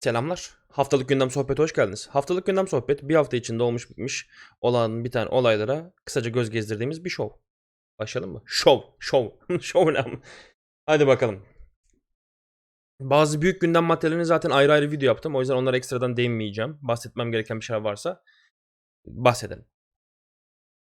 Selamlar. Haftalık gündem sohbeti hoş geldiniz. Haftalık gündem sohbet bir hafta içinde olmuş bitmiş olan biten olaylara kısaca göz gezdirdiğimiz bir şov. Başlayalım mı? Şov. Şov. şov ne? Hadi bakalım. Bazı büyük gündem maddelerini zaten ayrı ayrı video yaptım. O yüzden onlara ekstradan değinmeyeceğim. Bahsetmem gereken bir şeyler varsa bahsedelim.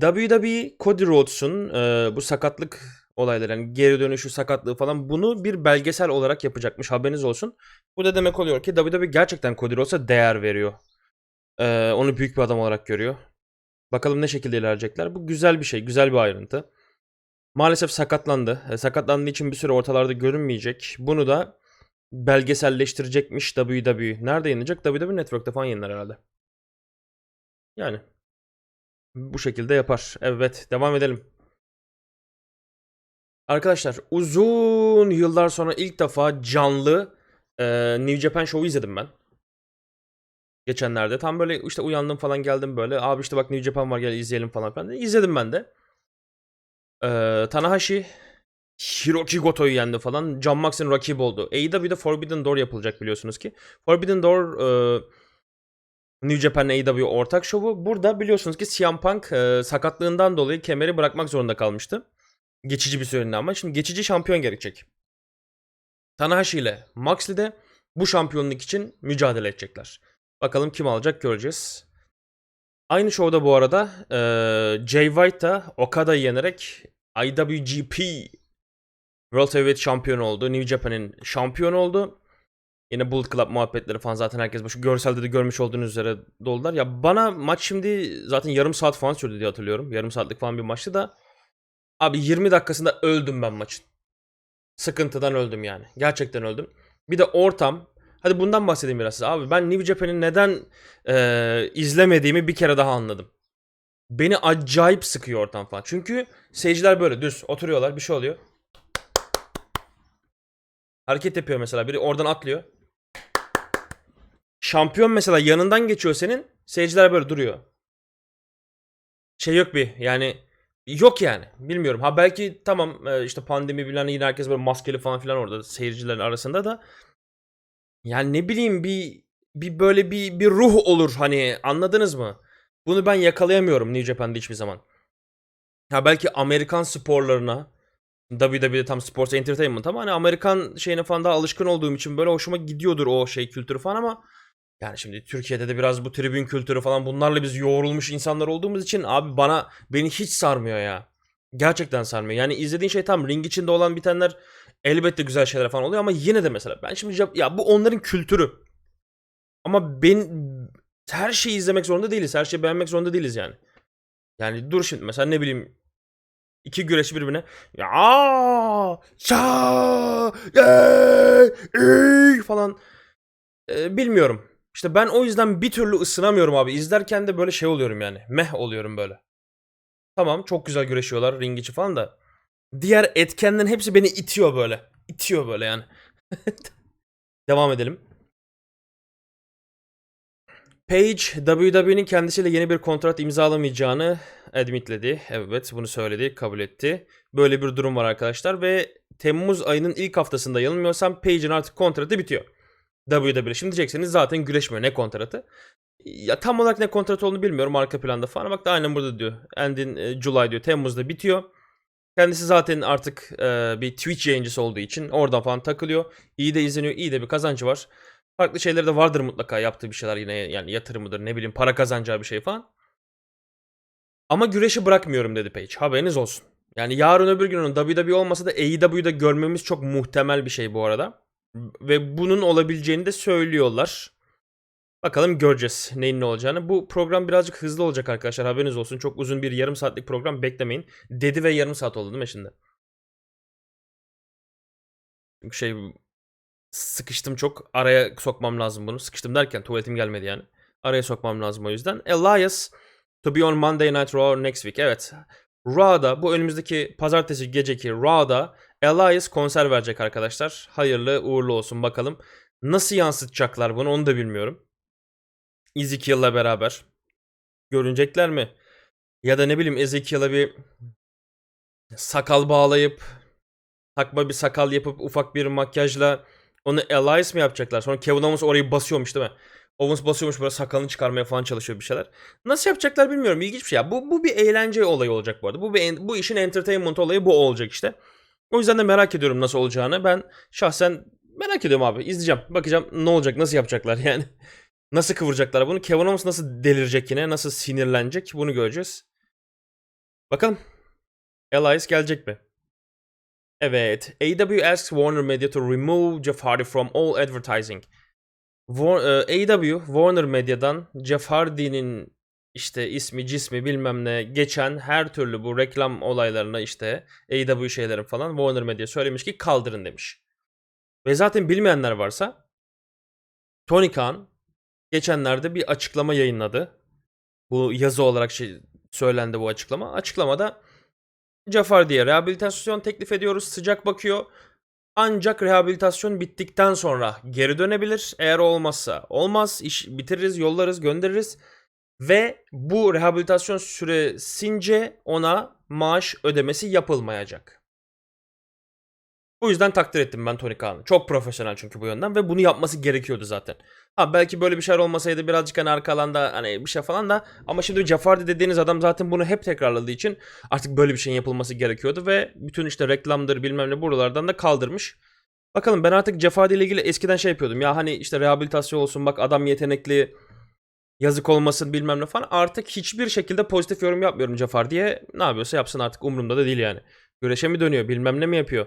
WWE Cody Rhodes'un e, bu sakatlık olayları yani geri dönüşü sakatlığı falan bunu bir belgesel olarak yapacakmış haberiniz olsun. Bu da demek oluyor ki WWE gerçekten Cody Rhodes'a değer veriyor. E, onu büyük bir adam olarak görüyor. Bakalım ne şekilde ilerleyecekler. Bu güzel bir şey, güzel bir ayrıntı. Maalesef sakatlandı. E, sakatlandığı için bir süre ortalarda görünmeyecek. Bunu da belgeselleştirecekmiş WWE. Nerede yayınlanacak? WWE Network'ta falan yayınlar herhalde. Yani bu şekilde yapar. Evet, devam edelim. Arkadaşlar uzun yıllar sonra ilk defa canlı e, New Japan Show'u izledim ben. Geçenlerde tam böyle işte uyandım falan geldim böyle. Abi işte bak New Japan var gel izleyelim falan filan. İzledim ben de. E, Tanahashi Hiroki Goto'yu yendi falan. John Moxley'in rakibi oldu. AEW'de Forbidden Door yapılacak biliyorsunuz ki. Forbidden Door e, New Japan AEW ortak şovu. Burada biliyorsunuz ki CM Punk e, sakatlığından dolayı kemeri bırakmak zorunda kalmıştı. Geçici bir süreliğine ama. Şimdi geçici şampiyon gerekecek. Tanahashi ile Moxley de bu şampiyonluk için mücadele edecekler. Bakalım kim alacak göreceğiz. Aynı şovda bu arada e, Jay White da Okada'yı yenerek IWGP World Heavyweight şampiyonu oldu. New Japan'in şampiyonu oldu. Yine Bullet Club muhabbetleri falan zaten herkes bu şu görselde de görmüş olduğunuz üzere dolular. Ya bana maç şimdi zaten yarım saat falan sürdü diye hatırlıyorum. Yarım saatlik falan bir maçtı da. Abi 20 dakikasında öldüm ben maçın. Sıkıntıdan öldüm yani. Gerçekten öldüm. Bir de ortam. Hadi bundan bahsedeyim biraz. Abi ben New Japan'in neden eee, izlemediğimi bir kere daha anladım. Beni acayip sıkıyor ortam falan. Çünkü seyirciler böyle düz oturuyorlar bir şey oluyor. Hareket yapıyor mesela biri oradan atlıyor. Şampiyon mesela yanından geçiyor senin. Seyirciler böyle duruyor. Şey yok bir yani yok yani. Bilmiyorum. Ha belki tamam e, işte pandemi bilen yine herkes böyle maskeli falan filan orada seyircilerin arasında da yani ne bileyim bir bir böyle bir bir ruh olur hani anladınız mı? Bunu ben yakalayamıyorum New Japan'da hiçbir zaman. Ha belki Amerikan sporlarına WWE'de tam sports entertainment ama hani Amerikan şeyine falan daha alışkın olduğum için böyle hoşuma gidiyordur o şey kültürü falan ama yani şimdi Türkiye'de de biraz bu tribün kültürü falan bunlarla biz yoğrulmuş insanlar olduğumuz için abi bana beni hiç sarmıyor ya. Gerçekten sarmıyor. Yani izlediğin şey tam ring içinde olan bitenler elbette güzel şeyler falan oluyor ama yine de mesela ben şimdi ya bu onların kültürü. Ama ben her şeyi izlemek zorunda değiliz. Her şeyi beğenmek zorunda değiliz yani. Yani dur şimdi mesela ne bileyim iki güreşçi birbirine ya ça falan Ee, bilmiyorum. İşte ben o yüzden bir türlü ısınamıyorum abi. İzlerken de böyle şey oluyorum yani. Meh oluyorum böyle. Tamam çok güzel güreşiyorlar ring içi falan da. Diğer etkenlerin hepsi beni itiyor böyle. İtiyor böyle yani. Devam edelim. Page WWE'nin kendisiyle yeni bir kontrat imzalamayacağını admitledi. Evet bunu söyledi, kabul etti. Böyle bir durum var arkadaşlar ve Temmuz ayının ilk haftasında yanılmıyorsam Page'in artık kontratı bitiyor. WWE. Şimdi diyeceksiniz zaten güreşmiyor ne kontratı. Ya tam olarak ne kontratı olduğunu bilmiyorum arka planda falan. Bak da aynen burada diyor. End in e, July diyor. Temmuz'da bitiyor. Kendisi zaten artık e, bir Twitch yayıncısı olduğu için oradan falan takılıyor. İyi de izleniyor, iyi de bir kazancı var. Farklı şeyleri de vardır mutlaka yaptığı bir şeyler yine yani yatırımıdır ne bileyim para kazanacağı bir şey falan. Ama güreşi bırakmıyorum dedi Page. Haberiniz olsun. Yani yarın öbür gün onun WWE olmasa da AEW'de görmemiz çok muhtemel bir şey bu arada. Ve bunun olabileceğini de söylüyorlar. Bakalım göreceğiz neyin ne olacağını. Bu program birazcık hızlı olacak arkadaşlar haberiniz olsun. Çok uzun bir yarım saatlik program beklemeyin. Dedi ve yarım saat oldu değil mi şimdi? Çünkü şey sıkıştım çok. Araya sokmam lazım bunu. Sıkıştım derken tuvaletim gelmedi yani. Araya sokmam lazım o yüzden. Elias to be on Monday Night Raw next week. Evet. Raw'da bu önümüzdeki pazartesi geceki Raw'da Elias konser verecek arkadaşlar. Hayırlı uğurlu olsun bakalım. Nasıl yansıtacaklar bunu onu da bilmiyorum. Ezekiel'la beraber. Görünecekler mi? Ya da ne bileyim Ezekiel'a bir sakal bağlayıp takma bir sakal yapıp ufak bir makyajla Onu Elias mı yapacaklar? Sonra Kevin Owens orayı basıyormuş değil mi? Owens basıyormuş böyle sakalını çıkarmaya falan çalışıyor bir şeyler. Nasıl yapacaklar bilmiyorum. İlginç bir şey. Ya. Bu, bu bir eğlence olayı olacak bu arada. Bu, bir, bu işin entertainment olayı bu olacak işte. O yüzden de merak ediyorum nasıl olacağını. Ben şahsen merak ediyorum abi. İzleyeceğim. Bakacağım ne olacak, nasıl yapacaklar yani. Nasıl kıvıracaklar bunu? Kevin Owens nasıl delirecek yine? Nasıl sinirlenecek? Bunu göreceğiz. Bakalım. Elias gelecek mi? Evet. AEW asks Warner Media to remove Jeff Hardy from all advertising. War- e, AEW Warner Media'dan Jeff Hardy'nin işte ismi cismi bilmem ne geçen her türlü bu reklam olaylarına işte AEW şeylerin falan Warner Media söylemiş ki kaldırın demiş. Ve zaten bilmeyenler varsa Tony Khan geçenlerde bir açıklama yayınladı. Bu yazı olarak şey söylendi bu açıklama. Açıklamada Jeff Hardy'ye rehabilitasyon teklif ediyoruz. Sıcak bakıyor. Ancak rehabilitasyon bittikten sonra geri dönebilir. Eğer olmazsa olmaz. İş bitiririz, yollarız, göndeririz. Ve bu rehabilitasyon süresince ona maaş ödemesi yapılmayacak. Bu yüzden takdir ettim ben Tony Khan'ı. Çok profesyonel çünkü bu yönden ve bunu yapması gerekiyordu zaten. Ha belki böyle bir şeyler olmasaydı birazcık hani arka alanda hani bir şey falan da ama şimdi Hardy dediğiniz adam zaten bunu hep tekrarladığı için artık böyle bir şeyin yapılması gerekiyordu ve bütün işte reklamdır bilmem ne buralardan da kaldırmış. Bakalım ben artık Jeff Hardy ile ilgili eskiden şey yapıyordum. Ya hani işte rehabilitasyon olsun bak adam yetenekli yazık olmasın bilmem ne falan. Artık hiçbir şekilde pozitif yorum yapmıyorum Jeff Hardy'ye. Ne yapıyorsa yapsın artık umurumda da değil yani. Güreşe mi dönüyor bilmem ne mi yapıyor.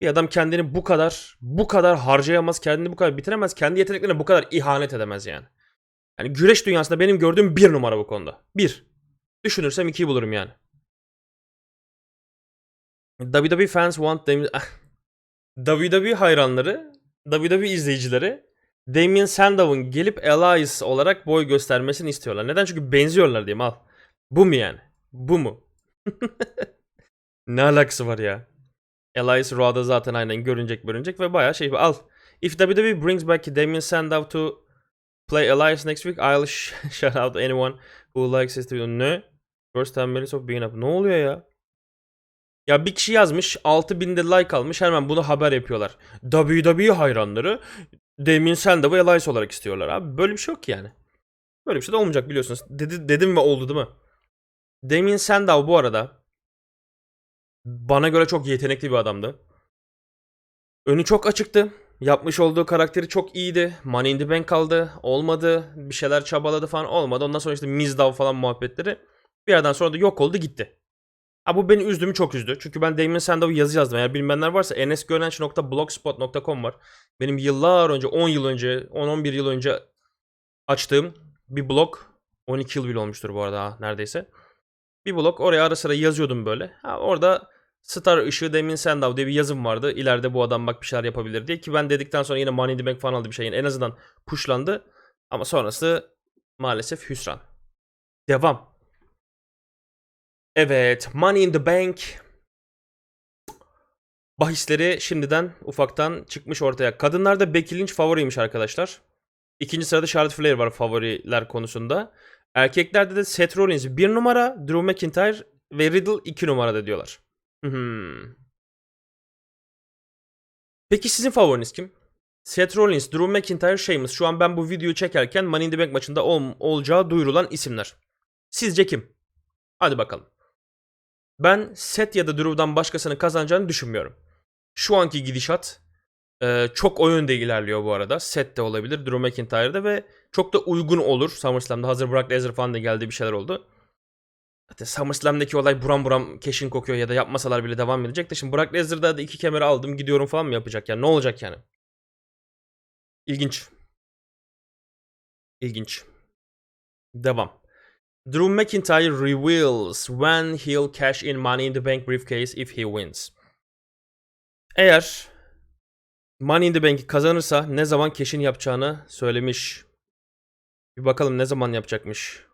Bir adam kendini bu kadar bu kadar harcayamaz, kendini bu kadar bitiremez, kendi yeteneklerine bu kadar ihanet edemez yani. Yani güreş dünyasında benim gördüğüm bir numara bu konuda. Bir. Düşünürsem ikiyi bulurum yani. WWE fans want them... WWE hayranları, WWE izleyicileri Damien Sandow'un gelip Elias olarak boy göstermesini istiyorlar. Neden? Çünkü benziyorlar diyeyim al. Bu mu yani? Bu mu? ne alakası var ya? Elias Raw'da zaten aynen görünecek görünecek ve bayağı şey al. If WWE brings back Damien Sandow to play Elias next week, I'll sh- shout out anyone who likes video. Ne? First time minutes of being up. Ne oluyor ya? Ya bir kişi yazmış 6000'de like almış hemen bunu haber yapıyorlar. WWE hayranları Damien Sandow'u Elias olarak istiyorlar abi. Böyle bir şey yok ki yani. Böyle bir şey de olmayacak biliyorsunuz. Dedi, dedim ve oldu değil mi? Damien Sandow bu arada bana göre çok yetenekli bir adamdı. Önü çok açıktı. Yapmış olduğu karakteri çok iyiydi. Money in the Bank aldı. Olmadı. Bir şeyler çabaladı falan olmadı. Ondan sonra işte Mizdow falan muhabbetleri. Bir yerden sonra da yok oldu gitti. Ha bu beni üzdü mü çok üzdü. Çünkü ben Damien Sandow'u yazı yazdım. Eğer bilmeyenler varsa enesgönenç.blogspot.com var. Benim yıllar önce 10 yıl önce 10-11 yıl önce açtığım bir blog. 12 yıl bile olmuştur bu arada neredeyse. Bir blog oraya ara sıra yazıyordum böyle. Ha, orada Star ışığı Damien Sandow diye bir yazım vardı. İleride bu adam bak bir şeyler yapabilir diye. Ki ben dedikten sonra yine Money Bank falan aldı bir şeyin. En azından kuşlandı. Ama sonrası maalesef hüsran. Devam. Evet. Money in the Bank. Bahisleri şimdiden ufaktan çıkmış ortaya. Kadınlarda Becky Lynch favoriymiş arkadaşlar. İkinci sırada Charlotte Flair var favoriler konusunda. Erkeklerde de Seth Rollins 1 numara, Drew McIntyre ve Riddle 2 numarada diyorlar. Hmm. Peki sizin favoriniz kim? Seth Rollins, Drew McIntyre, Sheamus. Şu an ben bu videoyu çekerken Money in the Bank maçında ol- olacağı duyurulan isimler. Sizce kim? Hadi bakalım. Ben Seth ya da Drew'dan başkasının kazanacağını düşünmüyorum. Şu anki gidişat e, çok o yönde ilerliyor bu arada. Seth de olabilir, Drew McIntyre'da ve çok da uygun olur. SummerSlam'da hazır Brock Lesnar falan da geldi bir şeyler oldu. Zaten SummerSlam'daki olay buram buram keşin kokuyor ya da yapmasalar bile devam edecek de şimdi Brock Lesnar'da da iki kemeri aldım gidiyorum falan mı yapacak yani ne olacak yani? İlginç. İlginç. Devam. Drew McIntyre reveals when he'll cash in Money in the Bank briefcase if he wins. Eğer Money in the Bank'i kazanırsa ne zaman cash'in yapacağını söylemiş. Bir bakalım ne zaman yapacakmış.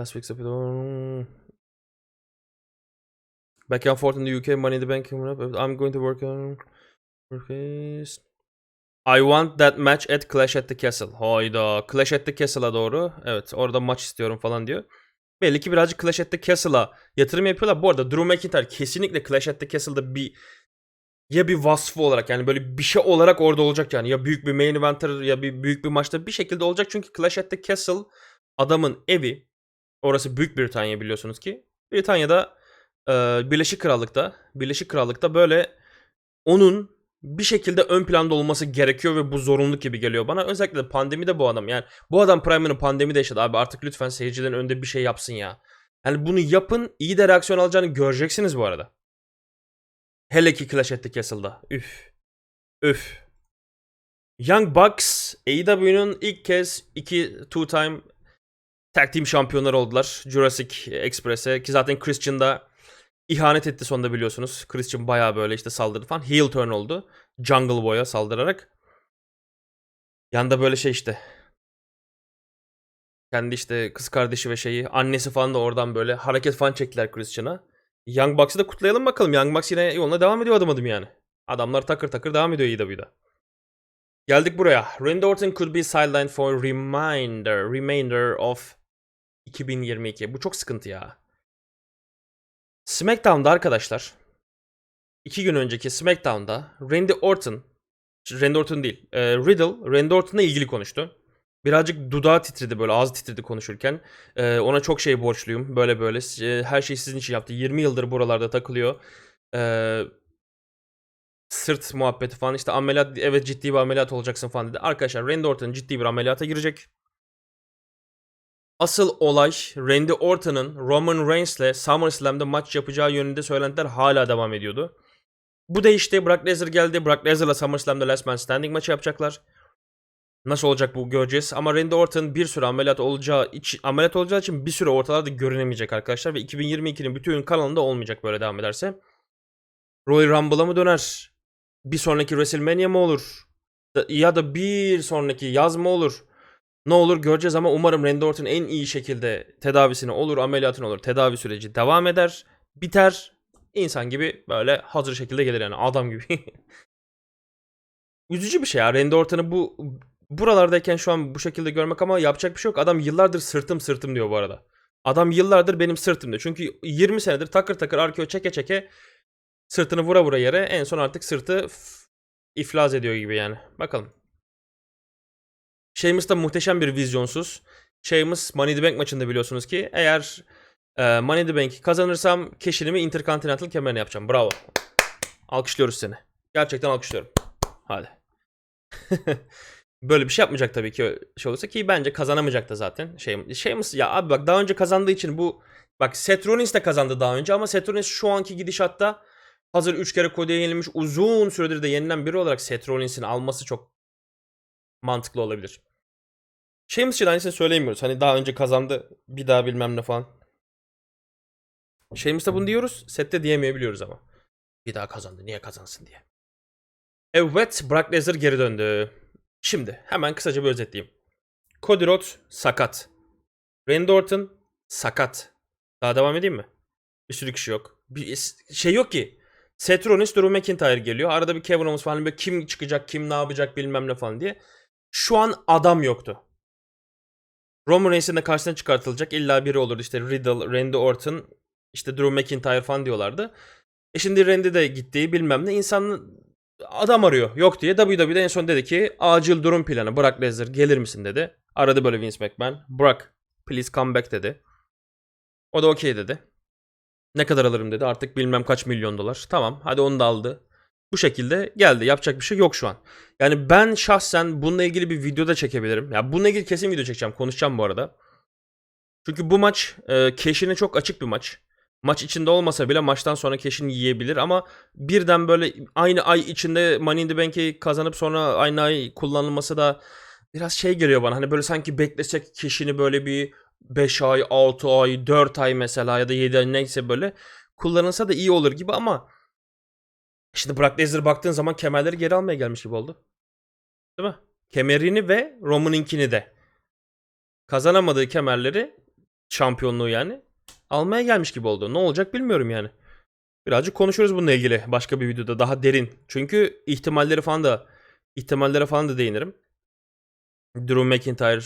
Last week's episode. Back and forth in the UK, Money in the Bank coming up. I'm going to work on briefcase. I want that match at Clash at the Castle. Hayda. Clash at the Castle'a doğru. Evet orada maç istiyorum falan diyor. Belli ki birazcık Clash at the Castle'a yatırım yapıyorlar. Bu arada Drew McIntyre kesinlikle Clash at the Castle'da bir ya bir vasfı olarak yani böyle bir şey olarak orada olacak yani. Ya büyük bir main eventer ya bir büyük bir maçta bir şekilde olacak. Çünkü Clash at the Castle adamın evi. Orası Büyük Britanya biliyorsunuz ki. Britanya'da e, Birleşik Krallık'ta Birleşik Krallık'ta böyle onun bir şekilde ön planda olması gerekiyor ve bu zorunluluk gibi geliyor bana. Özellikle de pandemide bu adam yani bu adam Prime'ını pandemide yaşadı abi artık lütfen seyircilerin önünde bir şey yapsın ya. Yani bunu yapın iyi de reaksiyon alacağını göreceksiniz bu arada. Hele ki Clash at the Castle'da. Üf. Üf. Young Bucks AEW'nun ilk kez iki two time tag team şampiyonları oldular. Jurassic Express'e ki zaten Christian da ihanet etti sonunda biliyorsunuz. Christian bayağı böyle işte saldırdı falan. Heel turn oldu. Jungle Boy'a saldırarak. Yanda böyle şey işte. Kendi işte kız kardeşi ve şeyi annesi falan da oradan böyle hareket falan çektiler Christian'a. Young Bucks'ı da kutlayalım bakalım. Young Bucks yine yoluna devam ediyor adım adım yani. Adamlar takır takır devam ediyor AEW'da. Geldik buraya. Randy Orton could be sidelined for reminder, remainder of 2022. Bu çok sıkıntı ya. SmackDown'da arkadaşlar iki gün önceki SmackDown'da Randy Orton Randy Orton değil e, Riddle Randy Orton'la ilgili konuştu. Birazcık dudağı titredi böyle ağzı titredi konuşurken. E, ona çok şey borçluyum böyle böyle E, her şeyi sizin için yaptı. 20 yıldır buralarda takılıyor. E, sırt muhabbeti falan işte ameliyat evet ciddi bir ameliyat olacaksın falan dedi. Arkadaşlar Randy Orton ciddi bir ameliyata girecek. Asıl olay Randy Orton'ın Roman Reigns'le SummerSlam'da maç yapacağı yönünde söylentiler hala devam ediyordu. Bu değişti. Brock Lesnar geldi. Brock Lesnar'la SummerSlam'da Last Man Standing maçı yapacaklar. Nasıl olacak bu göreceğiz. Ama Randy Orton bir süre ameliyat olacağı için, ameliyat olacağı için bir süre ortalarda görünemeyecek arkadaşlar. Ve 2022'nin bütün kanalında olmayacak böyle devam ederse. Royal Rumble'a mı döner? Bir sonraki WrestleMania mı olur? Ya da bir sonraki yaz mı olur? Ne olur göreceğiz ama umarım Randy Orton en iyi şekilde tedavisini olur, ameliyatını olur. Tedavi süreci devam eder, biter. İnsan gibi böyle hazır şekilde gelir yani adam gibi. Üzücü bir şey ya Randy Orton'u bu buralardayken şu an bu şekilde görmek ama yapacak bir şey yok. Adam yıllardır sırtım sırtım diyor bu arada. Adam yıllardır benim sırtım diyor. Çünkü 20 senedir takır takır arkeo çeke çeke sırtını vura vura yere en son artık sırtı iflas ediyor gibi yani. Bakalım. Sheamus da muhteşem bir vizyonsuz. Sheamus Money the Bank maçında biliyorsunuz ki eğer e, Money the Bank kazanırsam keşinimi Intercontinental kemerine yapacağım. Bravo. Alkışlıyoruz seni. Gerçekten alkışlıyorum. Hadi. Böyle bir şey yapmayacak tabii ki şey olursa ki bence kazanamayacak da zaten. Sheamus, Sheamus ya abi bak daha önce kazandığı için bu bak Seth Rollins de kazandı daha önce ama Seth Rollins şu anki gidişatta hazır 3 kere Cody'ye yenilmiş uzun süredir de yenilen biri olarak Seth Rollins'in alması çok mantıklı olabilir. Sheamus için aynısını söyleyemiyoruz. Hani daha önce kazandı bir daha bilmem ne falan. Sheamus'ta bunu diyoruz. Sette diyemeyebiliyoruz ama. Bir daha kazandı. Niye kazansın diye. Evet Brock Lesnar geri döndü. Şimdi hemen kısaca bir özetleyeyim. Cody Rhodes sakat. Randy Orton sakat. Daha devam edeyim mi? Bir sürü kişi yok. Bir şey yok ki. Seth Rollins, Drew McIntyre geliyor. Arada bir Kevin Owens falan böyle kim çıkacak, kim ne yapacak bilmem ne falan diye. Şu an adam yoktu. Roman Reigns'in de karşısına çıkartılacak. İlla biri olurdu işte Riddle, Randy Orton, işte Drew McIntyre falan diyorlardı. E şimdi Randy de gittiği bilmem ne. İnsan adam arıyor. Yok diye WWE'de en son dedi ki acil durum planı. Brock Lesnar gelir misin dedi. Aradı böyle Vince McMahon. Brock please come back dedi. O da okey dedi. Ne kadar alırım dedi. Artık bilmem kaç milyon dolar. Tamam hadi onu da aldı. Bu şekilde geldi. Yapacak bir şey yok şu an. Yani ben şahsen bununla ilgili bir video da çekebilirim. Ya bununla ilgili kesin video çekeceğim. Konuşacağım bu arada. Çünkü bu maç e, cash'ine çok açık bir maç. Maç içinde olmasa bile maçtan sonra cash'ini yiyebilir ama birden böyle aynı ay içinde Money in the Bank'i kazanıp sonra aynı ay kullanılması da biraz şey geliyor bana. Hani böyle sanki beklesek cash'ini böyle bir 5 ay, 6 ay, 4 ay mesela ya da 7 ay neyse böyle kullanılsa da iyi olur gibi ama Şimdi Brock Lesnar baktığın zaman kemerleri geri almaya gelmiş gibi oldu. Değil mi? Kemerini ve Roman'inkini de. Kazanamadığı kemerleri şampiyonluğu yani almaya gelmiş gibi oldu. Ne olacak bilmiyorum yani. Birazcık konuşuruz bununla ilgili başka bir videoda daha derin. Çünkü ihtimalleri falan da ihtimallere falan da değinirim. Drew McIntyre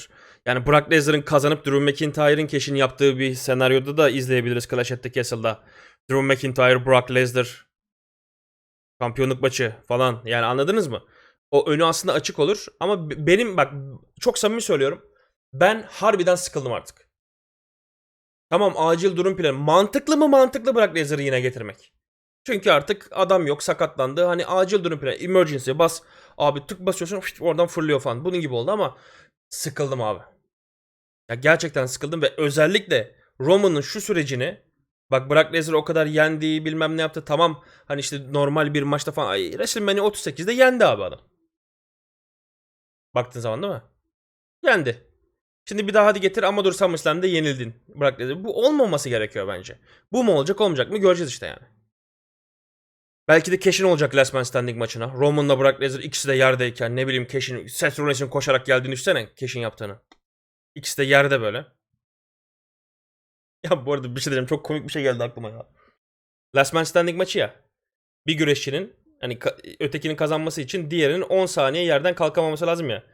yani Brock Lesnar'ın kazanıp Drew McIntyre'ın keşini yaptığı bir senaryoda da izleyebiliriz Clash at the Castle'da. Drew McIntyre, Brock Lesnar Şampiyonluk maçı falan. Yani anladınız mı? O önü aslında açık olur. Ama benim bak çok samimi söylüyorum. Ben harbiden sıkıldım artık. Tamam acil durum planı. Mantıklı mı mantıklı Brock Lesnar'ı yine getirmek. Çünkü artık adam yok sakatlandı. Hani acil durum planı. Emergency bas. Abi tık basıyorsun fışt, oradan fırlıyor falan. Bunun gibi oldu ama sıkıldım abi. Ya gerçekten sıkıldım ve özellikle Roman'ın şu sürecini bak Brock Lesnar o kadar yendi bilmem ne yaptı tamam hani işte normal bir maçta falan ay, WrestleMania 38'de yendi abi adam. Baktığın zaman değil mi? Yendi. Şimdi bir daha hadi getir ama dur SummerSlam'da yenildin. Brock Lesnar. Bu olmaması gerekiyor bence. Bu mu olacak olmayacak mı göreceğiz işte yani. Belki de Cash'in olacak Last Man Standing maçına. Roman'la Brock Lesnar ikisi de yerdeyken ne bileyim Cash'in Seth Rollins'in koşarak geldiğini düşünsene Cash'in yaptığını. İkisi de yerde böyle. Ya bu arada bir şey diyeceğim. Çok komik bir şey geldi aklıma ya. Last Man Standing maçı ya. Bir güreşçinin hani ka- ötekinin kazanması için diğerinin 10 saniye yerden kalkamaması lazım ya.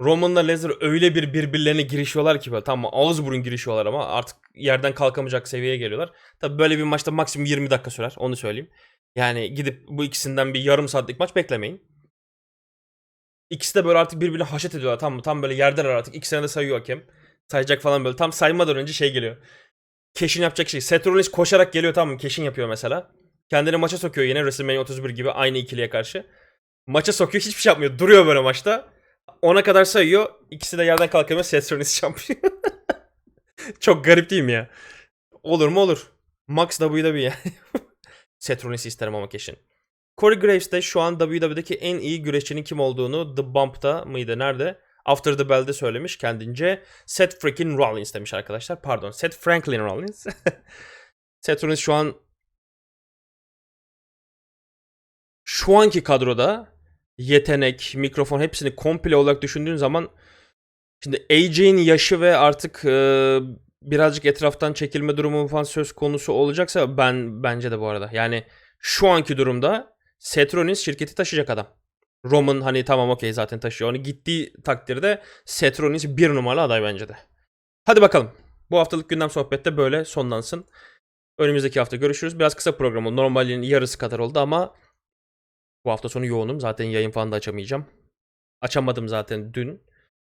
Roman'la Lesnar öyle bir birbirlerine girişiyorlar ki böyle tamam ağız burun girişiyorlar ama artık yerden kalkamayacak seviyeye geliyorlar. Tabi böyle bir maçta maksimum 20 dakika sürer onu söyleyeyim. Yani gidip bu ikisinden bir yarım saatlik maç beklemeyin. İkisi de böyle artık birbirini haşet ediyorlar. Tam tam böyle yerdeler artık. İkisine de sayıyor hakem. Sayacak falan böyle. Tam saymadan önce şey geliyor. Keşin yapacak şey. Seth Rollins koşarak geliyor tamam? Keşin yapıyor mesela. Kendini maça sokuyor yine WrestleMania 31 gibi aynı ikiliye karşı. Maça sokuyor hiçbir şey yapmıyor. Duruyor böyle maçta. Ona kadar sayıyor. İkisi de yerden kalkamıyor. Seth Rollins şampiyon. Çok garip değil mi ya? Olur mu olur. Max WWE yani. Seth Rollins'i isterim ama keşin. Corey Graves de şu an WWE'deki en iyi güreşçinin kim olduğunu The Bump'ta mıydı? Nerede? After the Bell'de söylemiş kendince. Seth freaking Rollins demiş arkadaşlar. Pardon. Seth Franklin Rollins. Seth Rollins şu an şu anki kadroda yetenek, mikrofon hepsini komple olarak düşündüğün zaman şimdi AJ'in yaşı ve artık e, birazcık etraftan çekilme durumu falan söz konusu olacaksa ben bence de bu arada. Yani şu anki durumda Seth Rollins şirketi taşıyacak adam. Roman hani tamam okey zaten taşıyor. Onu gittiği takdirde Seth Rollins bir numaralı aday bence de. Hadi bakalım. Bu haftalık gündem sohbette böyle sonlansın. Önümüzdeki hafta görüşürüz. Biraz kısa program oldu. Normalin yarısı kadar oldu ama bu hafta sonu yoğunum. Zaten yayın falan da açamayacağım. Açamadım zaten dün.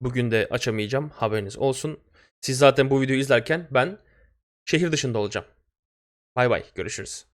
Bugün de açamayacağım. Haberiniz olsun. Siz zaten bu videoyu izlerken ben şehir dışında olacağım. Bay bay. Görüşürüz.